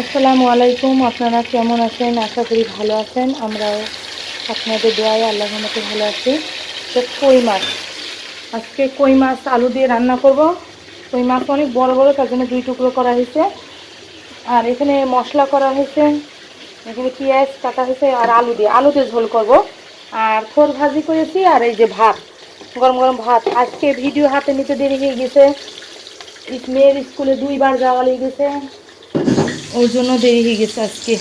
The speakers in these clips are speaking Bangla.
আসসালামু আলাইকুম, আপনারা কেমন আছেন? আশা করি ভালো আছেন। আমরাও আপনাদের দোয়ায় আল্লাহ মতো ভালো আছি। তো কই মাছ? আজকে কই মাছ আলু দিয়ে রান্না করব। কই মাছ অনেক বড় বড়, তার জন্য দুই টুকরো করা হয়েছে। আর এখানে মশলা করা হয়েছে, এখানে পেঁয়াজ কাটা হয়েছে আর আলু দিয়ে। আলু দিয়ে ঝোল করব। আর থোর ভাজি করেছি আর এই যে ভাত, গরম গরম ভাত। আজকে ভিডিও হাতে নিতে দেরি হয়ে গেছে। মেয়ের স্কুলে দুইবার যাওয়া লেগে গেছে ওর জন্য দেরি হয়ে গেছে আজকে।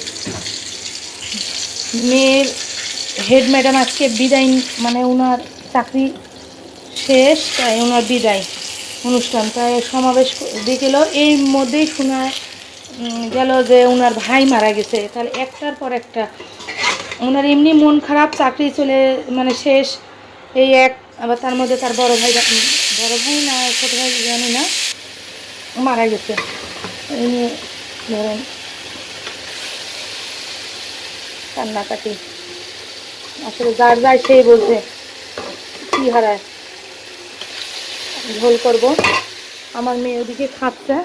মেয়ের হেড ম্যাডাম আজকে বিদায় মানে ওনার চাকরি শেষ, তাই ওনার বিদায় অনুষ্ঠান। তাই সমাবেশ দেখল এর মধ্যেই শোনা গেল যে ওনার ভাই মারা গেছে। তাহলে একটার পর একটা ওনার এমনি মন খারাপ, চাকরি চলে মানে শেষ। এই এক, আবার তার মধ্যে তার বড় ভাই বড় ভাই না, ছোট ভাই জানি না, মারা গেছে। ধরেন কান্নাকাটি। আসলে যার যায় সেই বলছে, কি হারায়? ঝোল করব। আমার মেয়ে ওদিকে খাচ্ছে।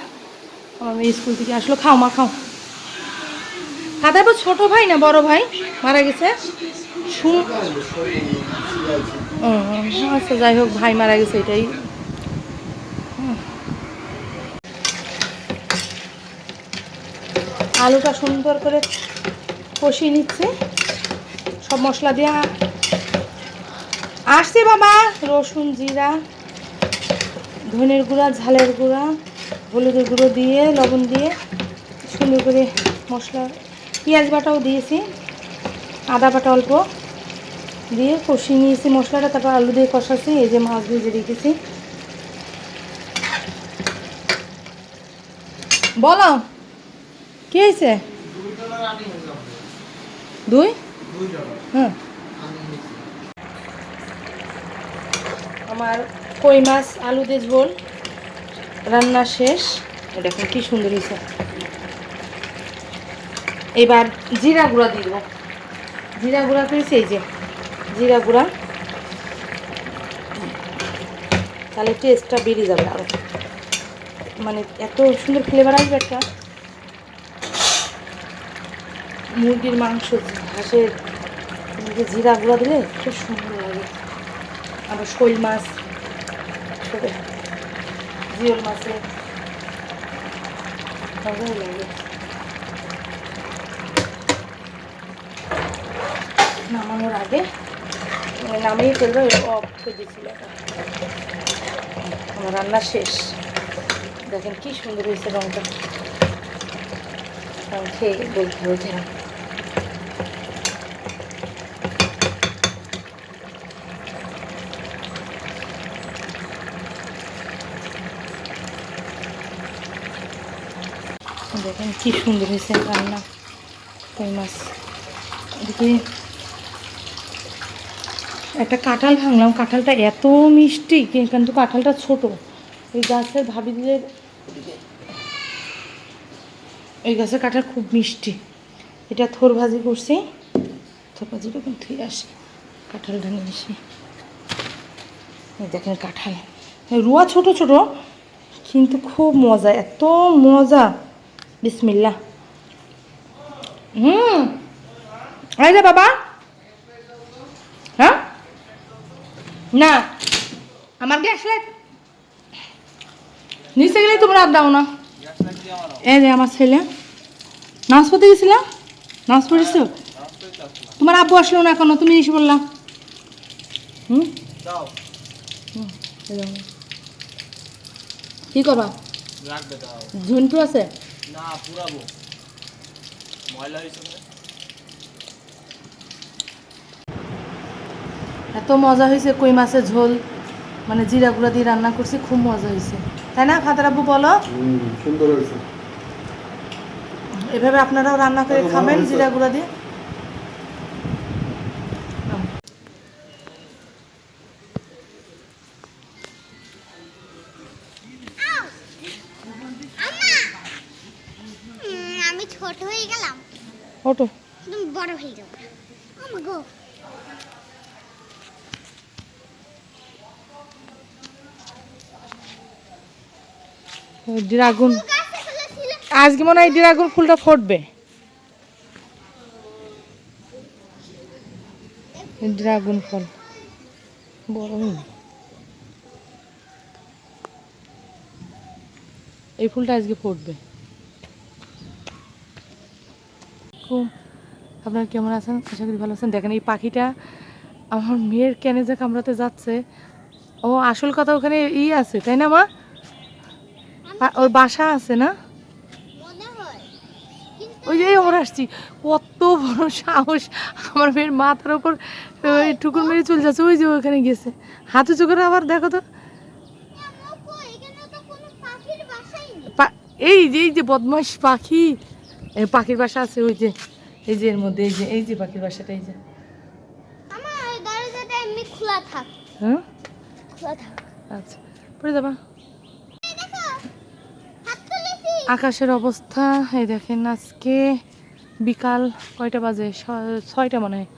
আমার মেয়ে স্কুল থেকে আসলো, খাও মা, খাও। তাদের আবার ছোট ভাই না, বড় ভাই, মারা গেছে। শুন আচ্ছা যাই হোক, ভাই মারা গেছে, এটাই। আলুটা সুন্দর করে কষিয়ে নিচ্ছে। সব মশলা দিয়ে আসছে বাবা। রসুন জিরা, ধনের গুঁড়া, ঝালের গুঁড়া, হলুদের গুঁড়ো দিয়ে, লবণ দিয়ে সুন্দর করে মশলা, পেঁয়াজ বাটাও দিয়েছি। আদা বাটা অল্প দিয়ে কষিয়ে নিয়েছি মশলাটা, তারপর আলু দিয়ে কষাচ্ছি, এই যে মাছ ভেজে রেখেছি। বলো কি হয়েছে? দুই? আমার কই মাছ, আলু দিয়ে ঝোল, রান্না শেষ। দেখুন কি সুন্দর হয়েছে। এবার জিরা গুঁড়া দিয়ে দেবো। জিরা গুঁড়া করেছি, এই যে জিরা গুঁড়া। তাহলে টেস্টটা বেরিয়ে যাবে আরও মানে এত সুন্দর ফ্লেভার আসবে একটা। মুরগির মাংস, হাঁসের জিরা গুঁড়া দিলে খুব সুন্দর লাগে। আবার শোল মাছ জিওল মাছে মজাই লাগে। নামানোর আগে নামিয়ে ফেলব অফ করে দিয়েছিল আমার রান্না শেষ। দেখেন কি সুন্দর হয়েছে রঙটা খেয়ে বলতে বলতে দেখেন, কি সুন্দর হয়েছে রান্না। কই মাছ? এদিকে একটা কাঁঠাল ভাঙলাম। কাঁঠালটা এত মিষ্টি, কিন্তু কাঁঠালটা ছোট। এই গাছের ভাবিদের এই গাছের কাঁঠাল খুব মিষ্টি। এটা থোর ভাজি করছি। থোর ভাজিটা কিন্তু আসি। কাঁঠালটা নিয়ে আসি এই দেখেন কাঁঠাল। রুয়া ছোট ছোট, কিন্তু খুব মজা, এত মজা। বিসমিল্লা হুম। আই রে বাবা। হ্যাঁ? না আমার গ্যাস লাইট নিচে গেলে তোমরা আর দাও না। এই রে আমার ছেলে। নাচ পড়তে গেছিলাম নাচ পড়েছ? তোমার আব্বু আসলো না এখনও তুমি এসে বললাম হুম? দাও। হুম, এই দাও। কি করবা ঝুন্টু আছে? না পুরাবো। ময়লা হয়েছে এত মজা হয়েছে কই মাছের ঝোল? মানে জিরা গুঁড়া দিয়ে রান্না করছি খুব মজা হয়েছে। তাই না খাতার আব্বু বলো? সুন্দর হয়েছে। এভাবে আপনারাও রান্না করে খাবেন জিরা গুঁড়া দিয়ে? ওটো তুমি বড় হয়ে আমার গো। ড্রাগন। আজকে মনে হয় ড্রাগন ফুলটা ফুটবে। ড্রাগন ফল। বড়। এই ফুলটা আজকে ফুটবে খুব আপনারা কেমন আছেন? আশা করি ভালো আছেন। দেখেন এই পাখিটা আমার মেয়ের কেনে যে কামড়াতে যাচ্ছে ও আসল কথা ওখানে ই আছে তাই না মা? ওর বাসা আছে না? ওই যে আমরা আসছি। কত বড় সাহস। আমার মেয়ের মাথার ওপর ওই টুকুর মেরে চলে যাচ্ছে। ওই যে ওখানে গেছে। হাতে চোখে আবার দেখো তো। এই যে এই যে বদমাস পাখি। পাখির বাসা আছে ওই যে। এই যে এর মধ্যে এই যে এই যে পাখির বাসাটা এই যে। আমার দরজাটা এমনি খোলা থাক। হ্যাঁ? খোলা থাক। আচ্ছা পড়ে যাবা। আকাশের অবস্থা এই দেখেন আজকে বিকাল কয়টা বাজে? ছয়টা মনে হয়।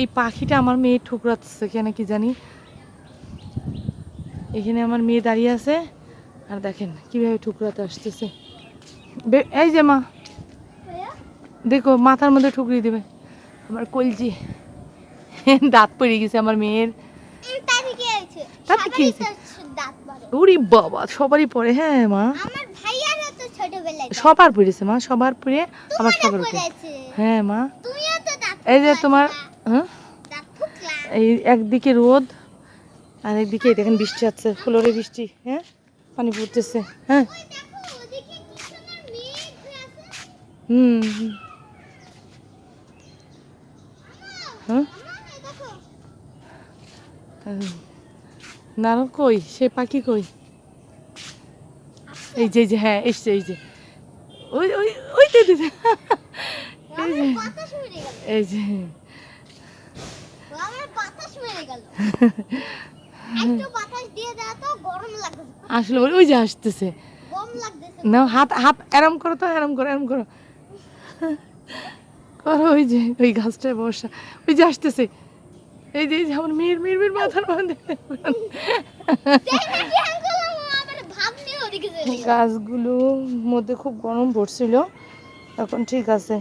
এই পাখিটা আমার মেয়ে ঠুকরাচ্ছে কেন কি জানি। এখানে আমার মেয়ে দাঁড়িয়ে আছে। আর দেখেন কীভাবে ঠুকরাতে আসতেছে। এই যে মা। দেখো মাথার মধ্যে ঠুকরিয়ে দেবে। আমার কলজি। দাঁত পড়ে গেছে আমার মেয়ের। তাতে কি উরি বাবা সবারই পড়ে হ্যাঁ মা। আমার। সবার পড়েছে মা সবার পড়ে তোমারও সবার হ্যাঁ মা। এই যে তোমার হ্যাঁ? এই একদিকে রোদ আর একদিকে দেখেন বৃষ্টি হচ্ছে ফুলরে বৃষ্টি হ্যাঁ? পানি পড়তেছে হ্যাঁ আছে। হুম হুম। হ্যাঁ? আমার এই দেখো না না, কই? সে পাখি কই? এই যে যে হ্যাঁ এসছে এই যে। ওই ওই ওই যে দিদি। এই যে এই যে। তো আসলে ওই- ওই যে আসতেছে। না হাত হাত এরম করো তো এরম করো এরম করো। করো ওই যে ওই গাছটায় বসা। ওই যে আসতেছে। এই যে এই যে আমার মেয়ের মেয়ের মেয়ের মাথার মধ্যে। দেখে কি আঙ্কেল আমার ভাব নিয়ে ওদিকে চলে গেল গাছগুলোর মধ্যে খুব গরম পড়ছিল এখন ঠিক আছে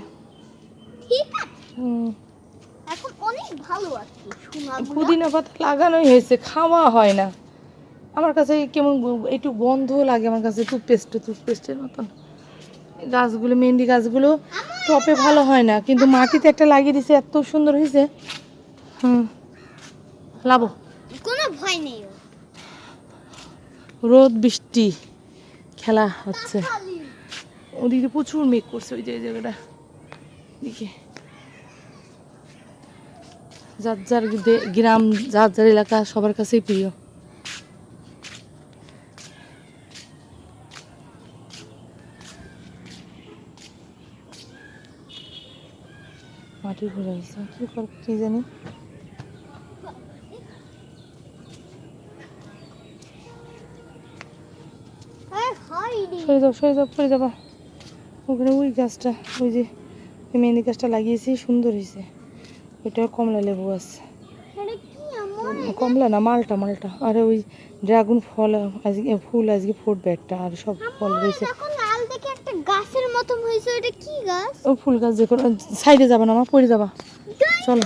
পুদিনা পাতা লাগানোই হয়েছে খাওয়া হয় না। আমার কাছে কেমন একটু গন্ধ লাগে আমার কাছে টুথপেস্ট টুথপেস্টের মতন। গাছগুলো মেহেন্দি গাছগুলো। টপে ভালো হয় না কিন্তু মাটিতে একটা লাগিয়ে দিছে এত সুন্দর হয়েছে হুম। লাভ কোনো ভয় নেই রোদ বৃষ্টি খেলা হচ্ছে। ওদিকে প্রচুর মেঘ করছে ওই যে জায়গাটা। দিকে যার যার গ্রাম যার যার এলাকা সবার কাছেই প্রিয়। ঘুরে গেছে কি করব কি জানি? সরে যাও সরে যাও সরে যাবা। ওখানে ওই গাছটা ওই যে মেহেন্দি গাছটা লাগিয়েছি সুন্দর হয়েছে ওইটা কমলা লেবু আছে কমলা না মালটা মালটা। আর ওই ড্রাগন ফল আজকে ফুল আজকে ফুটবে একটা আর সব ফল রয়েছে। একটা গাছের মতন হয়েছে ওটা কি গাছ? ও ফুল গাছ যে সাইডে যাবা না মা পড়ে যাবা। চলো।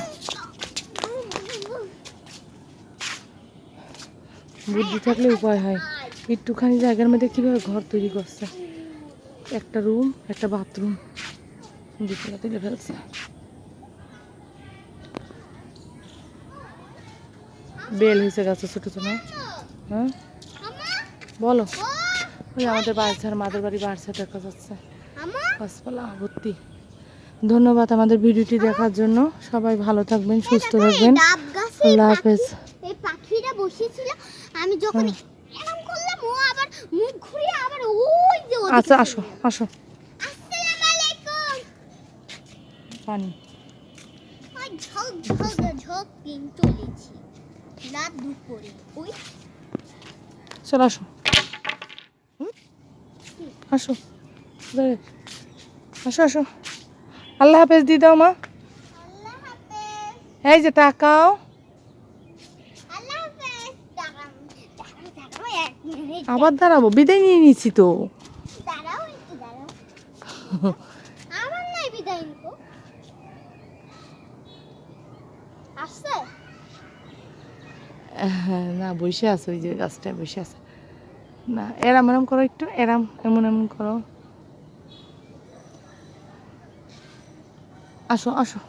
বুদ্ধি থাকলে উপায় হয়। একটুখানি জায়গার মধ্যে কীভাবে ঘর তৈরি করছে? একটা রুম একটা বাথরুম। দুতলা তুলে ফেলছে বেল হয়েছে গাছে ছোটো ছোটো হ্যাঁ? বলো। ওই আমাদের বাড়ির মাদের বাড়ি বাড়ছে দেখা যাচ্ছে। গাছপালা ভর্তি। ধন্যবাদ আমাদের ভিডিওটি দেখার জন্য। সবাই ভালো থাকবেন সুস্থ থাকবেন। আল্লাহ হাফেজ। এই পাখিটা বসেছিল। আমি যখন এরকম করলাম ও আবার মুখ ঘুরিয়ে আবার ওই যে আচ্ছা আসো আসো। আসসালামু আলাইকুম। পানি। ঝক ঝক ঝক দিন চলেছি রাত দুপুরে। ওই চলো আসো? আসো। আসো আসো। আল্লাহ হাফেজ দি দাও মা। এই যে তাকাও। আবার দাঁড়াবো বিদায় নিয়ে নিচ্ছি তো। হ্যাঁ, না বসে আছে ওই যে গাছটায় বসে আছে। না এরাম এরাম করো একটু এরাম এমন এমন করো। আসো আসো।